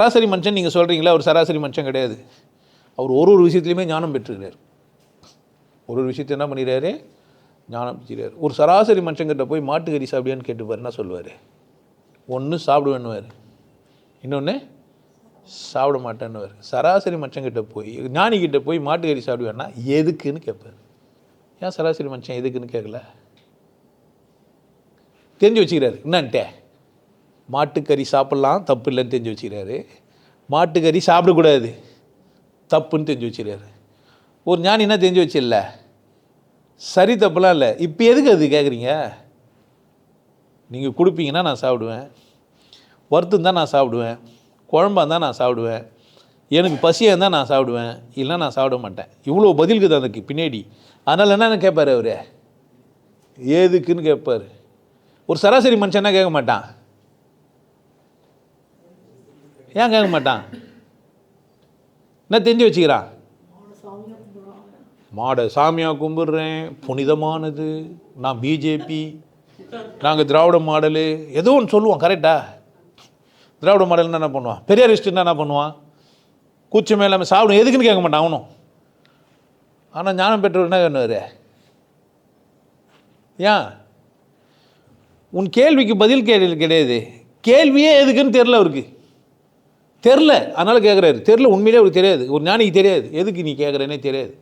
சராசரி மனுஷன் நீங்கள் சொல்கிறீங்களா அவர் சராசரி மனுஷன் கிடையாது. அவர் ஒரு ஒரு விஷயத்துலையுமே ஞானம் பெற்றுக்கிறார் ஒரு ஒரு விஷயத்தை என்ன பண்ணிடுறாரு? ஞானம் பெற்றுக்கிறார் ஒரு சராசரி மனுஷங்கிட்ட போய் மாட்டுக்கறி சாப்பிடியான்னு கேட்டுப்பார். என்ன சொல்லுவார்? ஒன்று சாப்பிடுவேன்னுவார். இன்னொன்று சாப்பிட மாட்டேன்னுவார். சராசரி மனுஷங்கிட்ட போய் ஞானிக்கிட்ட போய் மாட்டுக்கறி சாப்பிடுவேன்னா எதுக்குன்னு கேட்பார். ஏன் சராசரி மனுஷன் எதுக்குன்னு கேட்கல? தெரிஞ்சு வச்சுக்கிறாரு. என்னன்ட்டே? மாட்டுக்கறி சாப்பிட்லாம் தப்பு இல்லைன்னு தெரிஞ்சு வச்சுக்கிறாரு. மாட்டுக்கறி சாப்பிடக்கூடாது தப்புன்னு தெரிஞ்சு வச்சுக்கிறாரு. ஒரு ஞானி என்ன தெரிஞ்சு வச்சில்ல? சரி தப்புலாம் இல்லை. இப்போ எதுக்கு அது கேட்குறீங்க நீங்கள் கொடுப்பீங்கன்னா நான் சாப்பிடுவேன். வறுத்து தான் நான் சாப்பிடுவேன். குழம்பா இருந்தால் நான் சாப்பிடுவேன். எனக்கு பசியாக இருந்தால் நான் சாப்பிடுவேன். இல்லைன்னா நான் சாப்பிட மாட்டேன். இவ்வளோ பதிலுக்கு தான் அதுக்கு பின்னாடி. அதனால் என்னென்ன கேட்பார் அவர்? ஏதுக்குன்னு கேட்பார் ஒரு சராசரி மனுஷன்னா கேட்க மாட்டான்? ஏன் கேட்க மாட்டான்? என்ன தெரிஞ்சு வச்சுக்கிறான் மாடை சாமியாக கும்பிட்றேன் புனிதமானது. நான் பிஜேபி. நாங்கள் திராவிட மாடலு. ஏதோ ஒன்று சொல்லுவோம் கரெக்டா திராவிட மாடல்னா என்ன பண்ணுவான்? பெரியாரிஸ்ட்டுன்னா என்ன பண்ணுவான்? கூச்சமே இல்லாமல் சாப்பிடும் எதுக்குன்னு கேட்க மாட்டான் அவனும். ஆனால் ஞானம் பெற்றவர் என்ன பண்ணுவார்? ஏன்? உன் கேள்விக்கு பதில் கேள்வி கிடையாது. கேள்வியே எதுக்குன்னு தெரில அவருக்கு. தெரில. அதனால் கேட்குறாரு தெரில உண்மையிலே அவருக்கு தெரியாது. ஒரு ஞானிக்கு தெரியாது. எதுக்கு நீ கேட்குறேனே தெரியாது.